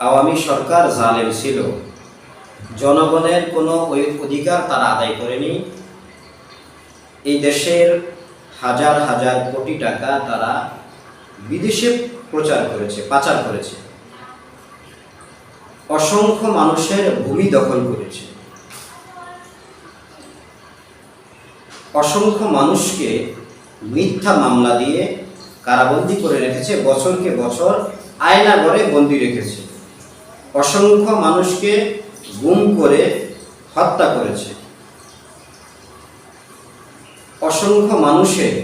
আওয়ামী সরকার জালেম ছিল। জনগণের কোনো অধিকার তারা আদায় করেনি। এই দেশের হাজার হাজার কোটি টাকা তারা বিদেশে প্রচার করেছে, পাচার করেছে। অসংখ্য মানুষের ভূমি দখল করেছে। অসংখ্য মানুষকে মিথ্যা মামলা দিয়ে কারাবন্দি করে রেখেছে, বছরকে বছর আয়না ঘরে বন্দি রেখেছে। অসংখ্য মানুষকে গুম করে হত্যা করেছে। অসংখ্য মানুষের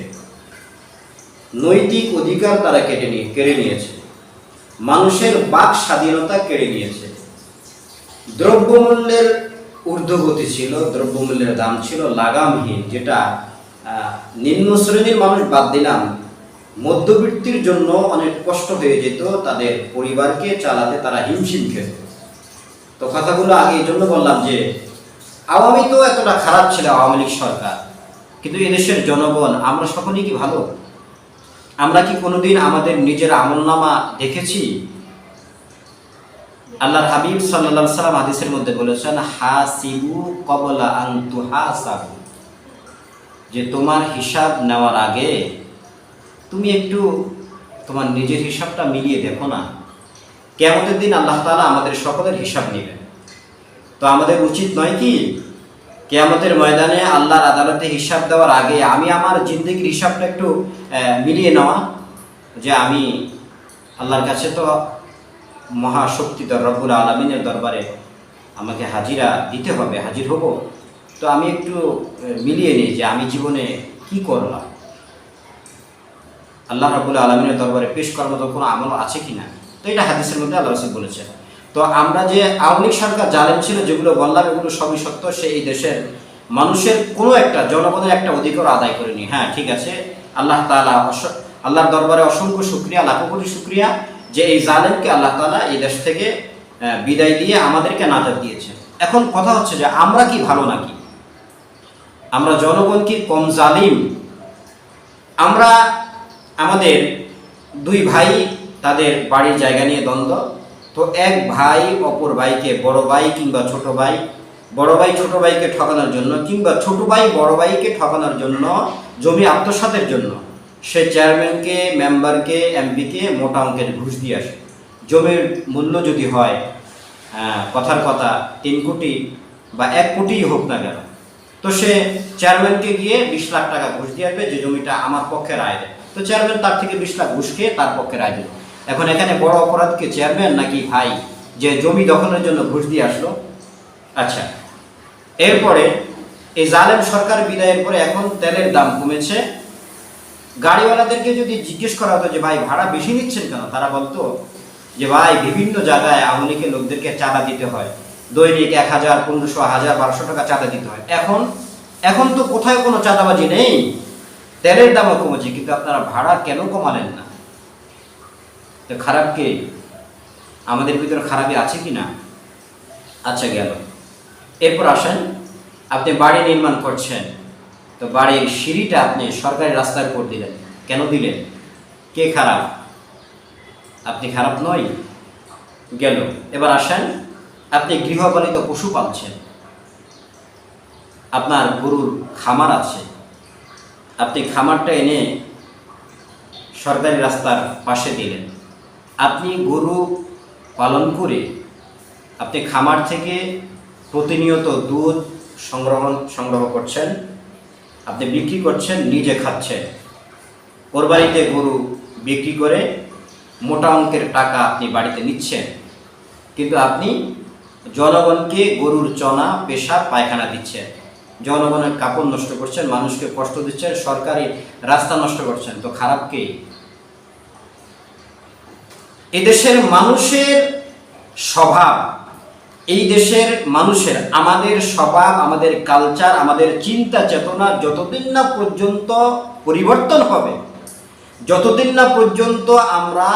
নৈতিক অধিকার তারা কেটে নিয়ে, কেড়ে নিয়েছে। মানুষের বাক স্বাধীনতা কেড়ে নিয়েছে। দ্রব্যমূল্যের ঊর্ধ্বগতি ছিল, দ্রব্যমূল্যের দাম ছিল, লাগামহীন, যেটা নিম্ন শ্রেণির মানুষ বাদ দিলাম মধ্যবিত্তির জন্য অনেক কষ্ট হয়ে যেত, তাদের পরিবারকে চালাতে তারা হিমশিম খেত। তো কথাগুলো আগে এই জন্য বললাম যে, আওয়ামী তো এতটা খারাপ ছিল আওয়ামী লীগ সরকার, কিন্তু এদেশের জনগণ, আমরা সকলেই কি ভালো? আমরা কি কোনোদিন আমাদের নিজের আমলনামা দেখেছি? আল্লাহর হাবিব সাল্লাল্লাহু সাল্লাম হাদিসের মধ্যে বলেছেন, হাসিবু কবলা আন তুহাসাবু। যে তোমার হিসাব নেওয়ার আগে তুমি একটু তোমার নিজের হিসাবটা মিলিয়ে দেখো না। কেমতের দিন আল্লাহ তালা আমাদের সকলের হিসাব নেবেন। তো আমাদের উচিত নয় কি, কেয়ামতের ময়দানে আল্লাহর আদালতে হিসাব দেওয়ার আগে আমি আমার জিন্দগির হিসাবটা একটু মিলিয়ে নেওয়া যে আমি আল্লাহর কাছে তো মহাশক্তিধর রব্বুল আলমিনের দরবারে আমাকে হাজিরা দিতে হবে, হাজির হব। তো আমি একটু মিলিয়ে নিই যে আমি জীবনে কি করলাম। আল্লাহ রাবুল আলমিনের দরবারে পেশ করার মতো কোনো আমল আছে কি না তো এটা হাদিসের মধ্যে আল্লাহ রসুল বলেছেন। তো আমরা যে আওয়ামী সরকার জালেম ছিল, যেগুলো বললাম এগুলো সবই সত্য সে এই দেশের মানুষের কোনো একটা, জনগণের একটা অধিকার আদায় করেনি। হ্যাঁ ঠিক আছে। আল্লাহ তালা আল্লাহর দরবারে অসংখ্য শুক্রিয়া লাখো কোটি শুক্রিয়া যে এই জালেমকে আল্লাহ তালা এই দেশ থেকে বিদায় দিয়ে আমাদেরকে নাজাত দিয়েছে এখন কথা হচ্ছে যে আমরা কি ভালো নাকি? আমরা জনগণ কি কম জালিম? আমরা আমাদের দুই ভাই তাদের বাড়ির জায়গা নিয়ে দ্বন্দ্ব। তো এক ভাই অপর ভাইকে বড় ভাই কিংবা ছোট ভাই, বড় ভাই ছোট ভাইকে ঠকানোর জন্য কিংবা ছোট ভাই বড় ভাইকে ঠকানোর জন্য, জমি আত্মসাতের জন্য সে চেয়ারম্যানকে মেম্বারকে এমপিকে মোটা অঙ্কের ঘুষ দিয়ে আসে। জমির মূল্য যদি হয় কথার কথা তিন কোটি বা এক কোটিই হোক না কেন, তো সে চেয়ারম্যানকে গিয়ে বিশ লাখ টাকা ঘুষ দিয়ে আসবে যে জমিটা আমার পক্ষে রায় দেয়। তো চেয়ারম্যান তার থেকে বিশ লাখ ঘুষ খেয়ে তার পক্ষে দিল এখন এখানে বড় অপরাধকে চেয়ারম্যান নাকি ভাই যে জমি দখলের জন্য ঘুষ দিয়ে আসলো? আচ্ছা এরপরে এই জালেম সরকার বিদায়ের পরে এখন তেলের দাম কমেছে। গাড়িওয়ালাদেরকে যদি জিজ্ঞেস করা হতো যে, ভাই, ভাড়া বেশি নিচ্ছেন কেন? তারা বলতো যে, ভাই, বিভিন্ন জায়গায় আওয়ামী লোকদেরকে চাঁদা দিতে হয়। দৈনিক এক হাজার, পনেরোশো হাজার, বারোশো টাকা চাঁদা দিতে হয়। এখন এখন তো কোথায় কোনো চাঁদাবাজি নেই। তেলের দামও কমেছে, কিন্তু আপনারা ভাড়া কেন কমালেন না? তো খারাপ কে আমাদের ভিতরে খারাপই আছে কি না আচ্ছা গেল। এরপর আসেন, আপনি বাড়ি নির্মাণ করছেন, তো বাড়ির সিঁড়িটা আপনি সরকারি রাস্তার উপর দিলেন। কেন দিলেন? কে খারাপ? আপনি খারাপ নয় গেল। এবার আসেন, আপনি গৃহপালিত পশু পালছেন। আপনার গরুর খামার আছে। আপনি খামারটা এনে সরকারি রাস্তার পাশে দিলেন। আপনি গরু পালন করে আপনি খামার থেকে প্রতিনিয়ত দুধ সংগ্রহ সংগ্রহ করছেন, আপনি বিক্রি করছেন, নিজে খাচ্ছেন। কোরবানিতে গরু বিক্রি করে মোটা অঙ্কের টাকা আপনি বাড়িতে নিচ্ছেন। কিন্তু আপনি জনগণকে গরুর চনা, পেশা, পায়খানা দিচ্ছেন। জনগণের কাপড় নষ্ট করছেন, মানুষকে কষ্ট দিচ্ছেন, সরকারি রাস্তা নষ্ট করছেন। তো খারাপ কে? এদেশের মানুষের স্বভাব, এই দেশের মানুষের, আমাদের স্বভাব, আমাদের কালচার আমাদের চিন্তা চেতনা যতদিন না পর্যন্ত পরিবর্তন হবে, যতদিন না পর্যন্ত আমরা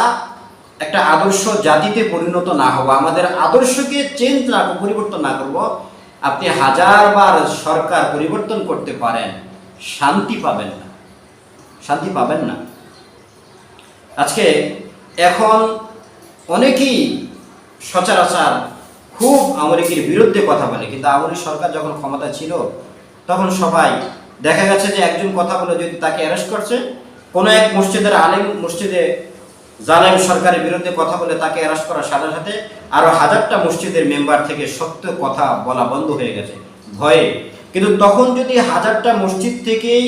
একটা আদর্শ জাতিতে পরিণত না হব, আমাদের আদর্শকে চেঞ্জ না, পরিবর্তন না করব আপনি হাজারবার সরকার পরিবর্তন করতে পারেন, শান্তি পাবেন না। শান্তি পাবেন না। আজকে এখন অনেকেই সচরাচর খুব আমরিকির বিরুদ্ধে কথা বলে, কিন্তু আমরি সরকার যখন ক্ষমতা ছিল, তখন সবাই দেখা গেছে যে একজন কথা বলে যদি তাকে অ্যারেস্ট করছে, কোনো এক মসজিদের আলেম মসজিদে জালেম সরকারের বিরুদ্ধে কথা বলে তাকে অ্যারেস্ট করার সাথে সাথে আরও হাজারটা মসজিদের মেম্বার থেকে সত্য কথা বলা বন্ধ হয়ে গেছে, ভয়ে। কিন্তু তখন যদি হাজারটা মসজিদ থেকেই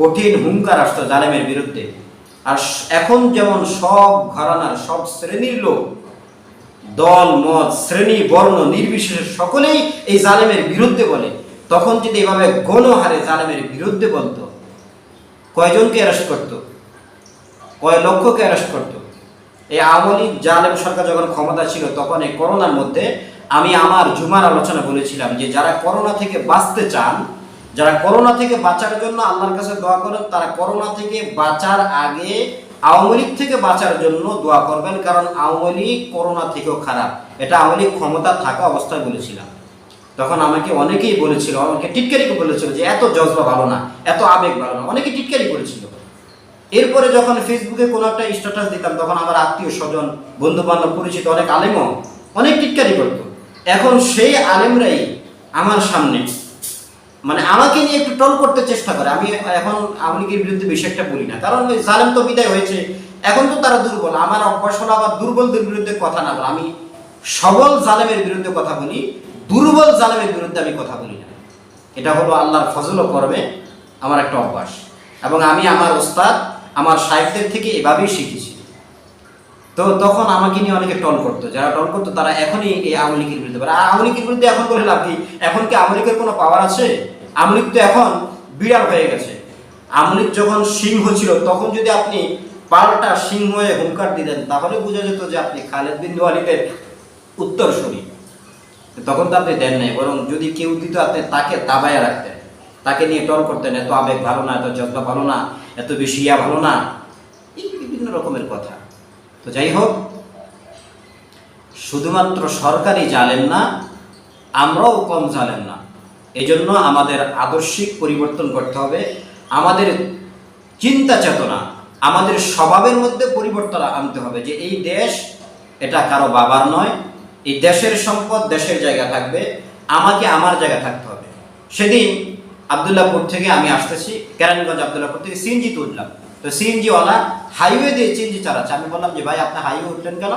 কঠিন হুঙ্কার আসতো জালেমের বিরুদ্ধে, আর এখন যেমন সব ঘরানার সব শ্রেণির লোক, দল, মত, শ্রেণি, বর্ণ, নির্বিশেষে সকলেই এই জালেমের বিরুদ্ধে বলে। তখন যদি এভাবে গণহারে জালেমের বিরুদ্ধে বলতো, কয়জনকে অ্যারেস্ট করতো? কয় লক্ষকে অ্যারেস্ট করতো এই আওয়ামী লীগ জালেম সরকার যখন ক্ষমতা ছিল, তখন এই করোনার মধ্যে আমি আমার জুমার আলোচনা বলেছিলাম যে, যারা করোনা থেকে বাঁচতে চান, যারা করোনা থেকে বাঁচার জন্য আল্লাহর কাছে দোয়া করেন, তারা করোনা থেকে বাঁচার আগে আওয়ামী লীগ থেকে বাঁচার জন্য দোয়া করবেন, কারণ আওয়ামী লীগ করোনা থেকেও খারাপ। এটা আওয়ামী লীগ ক্ষমতা থাকা অবস্থায় বলেছিলাম। তখন আমাকে অনেকেই বলেছিল, আমাকে টিটকারি বলেছিল যে, এত জজবা ভালো না, এত আবেগ ভালো না। অনেকে টিটকারি করেছিল। এরপরে যখন ফেসবুকে কোনো একটা স্ট্যাটাস দিতাম, তখন আমার আত্মীয় স্বজন বন্ধু বান্ধব পরিচিত অনেক আলেমও অনেক টিটকারি করতো। এখন সেই আলেমরাই আমার সামনে। মানে আমাকে নিয়ে একটু টল করতে চেষ্টা করে। আমি এখন আওয়ামী বিরুদ্ধে বেশি একটা বলি না। কারণ ওই জালেম তো বিদায় হয়েছে। এখন তো তারা দুর্বল। আমার অভ্যাস হলো আবার দুর্বলদের বিরুদ্ধে কথা না আমি সবল জালেমের বিরুদ্ধে কথা বলি, দুর্বল জালেমের বিরুদ্ধে আমি কথা বলি না। এটা হলো আল্লাহর ফজল ও কর্মে আমার একটা অভ্যাস। এবং আমি আমার ওস্তাদ আমার সাহেবদের থেকে এভাবেই শিখেছি। তো তখন আমাকে নিয়ে অনেকে টল করতো। যারা টল করতো, তারা এখনই এই আওয়ামী বিরুদ্ধে আর আওয়ামী লীগের বিরুদ্ধে এখন করে লাভ কি? এখন কি আওয়ামী লীগের কোনো পাওয়ার আছে? আওয়ামী লীগ তো এখন বিড়াল হয়ে গেছে। আওয়ামী লীগ যখন সিংহ ছিল, তখন যদি আপনি পাল্টা সিংহ হয়ে হুঙ্কার দিতেন, তাহলে বোঝা যেত যে আপনি খালেদ বিন ওয়ালিদের উত্তরসূরি। তখন তো আপনি দেন নাই, বরং যদি কেউ দিত, আপনি তাকে দাবায় রাখতেন। তাকে নিয়ে টল করতেন, এত আবেগ ভালো না, এত যত্ন ভালো না। এত বেশি ইয়া ভালো না। এই বিভিন্ন রকমের কথা। তো যাই হোক, শুধুমাত্র সরকারি জালেম না, আমরাও কম জালেম না। এই জন্য আমাদের আদর্শিক পরিবর্তন করতে হবে। আমাদের চিন্তা চেতনা, আমাদের স্বভাবের মধ্যে পরিবর্তন আনতে হবে যে এই দেশ এটা কারও বাবার নয়, এই দেশের সম্পদ দেশের জায়গা থাকবে, আমাকে আমার জায়গা থাকতে হবে। সেদিন আবদুল্লাহপুর থেকে আমি আসতেছি, কেরানীগঞ্জ আবদুল্লাহপুর থেকে সিএনজি তুললাম। তো সিএনজিওয়ালা হাইওয়ে দিয়ে সিএনজি চালাচ্ছে। আমি বললাম যে, ভাই, আপনি হাইওয়ে উঠলেন কেন?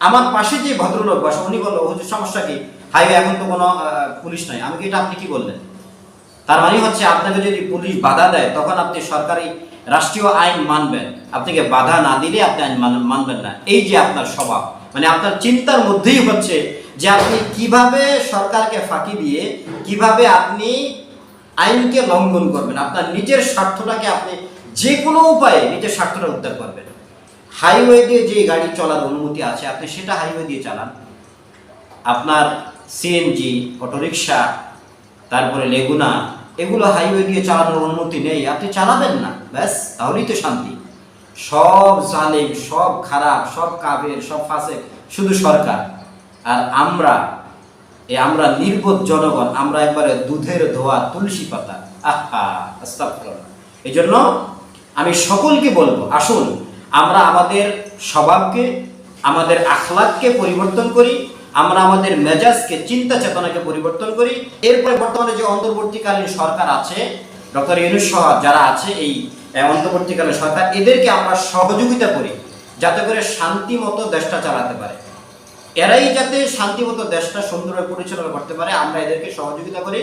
আমার পাশে যে ভদ্রলোক বসে, উনি বলল হুজুর সমস্যা কি? হাইওয়ে এখন তো কোনো পুলিশ নাই। আমি কি এটা আপনি কি বললেন? তার মানে হচ্ছে, আপনাকে যদি পুলিশ বাধা দেয়, তখন আপনি সরকারি রাষ্ট্রীয় আইন মানবেন। আপনাকে বাধা না দিলে আপনি আইন মান- মানবেন না। এই যে আপনার স্বভাব। মানে আপনার চিন্তার মধ্যেই হচ্ছে যে, আপনি কীভাবে সরকারকে ফাঁকি দিয়ে, কীভাবে আপনি আইনকে লঙ্ঘন করবেন, আপনার নিজের স্বার্থটাকে আপনি যে কোনো উপায়ে নিজের স্বার্থটা উদ্ধার করবেন। হাইওয়ে দিয়ে যে গাড়ি চলার অনুমতি আছে, আপনি সেটা হাইওয়ে দিয়ে চালান। আপনার সিএনজি অটোরিকশা, তারপরে লেগুনা, এগুলো হাইওয়ে দিয়ে চালানোর অনুমতি নেই, আপনি চালাবেন না, ব্যাস, তাহলেই তো শান্তি। সব জালিম, সব খারাপ, সব কাবের সব ফাসে শুধু সরকার। আর আমরা এই আমরা নির্বোধ জনগণ, আমরা একবারে দুধের ধোয়া, তুলসী পাতা। আহা এই জন্য আমি সকলকে বলব, আসুন, আমরা আমাদের স্বভাবকে, আমাদের আখলাককে পরিবর্তন করি, আমরা আমাদের মেজাজকে, চিন্তা চেতনাকে পরিবর্তন করি। এরপরে বর্তমানে যে অন্তর্বর্তীকালীন সরকার আছে, ডক্টর ইউনুস যারা আছে, এই অন্তর্বর্তীকালীন সরকার, এদেরকে আমরা সহযোগিতা করি, যাতে করে শান্তি মতো দেশটা চালাতে পারে। এরাই যাতে শান্তিমতো দেশটা সুন্দরভাবে পরিচালনা করতে পারে, আমরা এদেরকে সহযোগিতা করি।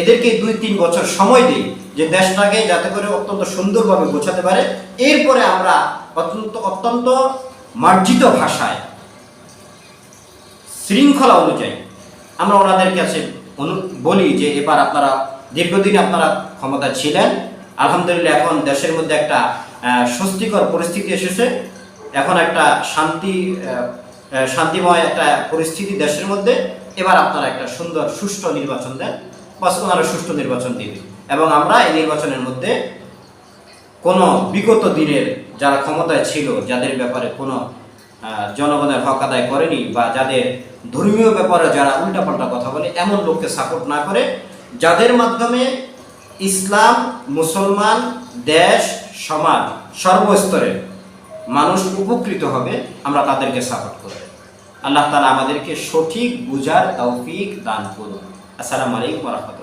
এদেরকে দুই তিন বছর সময় দিই যে দেশটাকে যাতে করে অত্যন্ত সুন্দরভাবে গোছাতে পারে। এরপরে আমরা অত্যন্ত অত্যন্ত মার্জিত ভাষায়, শৃঙ্খলা অনুযায়ী আমরা ওনাদের কাছে বলি যে এবার আপনারা দীর্ঘদিন আপনারা ক্ষমতা ছিলেন। আলহামদুলিল্লাহ এখন দেশের মধ্যে একটা স্বস্তিকর পরিস্থিতি এসেছে। এখন একটা শান্তি শান্তিময় একটা পরিস্থিতি দেশের মধ্যে, এবার আপনারা একটা সুন্দর, সুষ্ঠু নির্বাচন দেন। বাস ওনারা সুষ্ঠু নির্বাচন দিবে। এবং আমরা এই নির্বাচনের মধ্যে কোনো বিগত দিনের যারা ক্ষমতায় ছিল, যাদের ব্যাপারে কোনো জনগণের হক আদায় করেনি বা যাদের ধর্মীয় ব্যাপারে যারা উল্টাপাল্টা কথা বলে, এমন লোককে সাপোর্ট না করে, যাদের মাধ্যমে ইসলাম, মুসলমান, দেশ, সমাজ সর্বস্তরের মানুষ উপকৃত হবে, আমরা তাদেরকে সাপোর্ট করব। আল্লাহ তালা আমাদেরকে সঠিক বুঝার তৌফিক দান করুন। আসসালামু আলাইকুম রহমতুল্লাহ।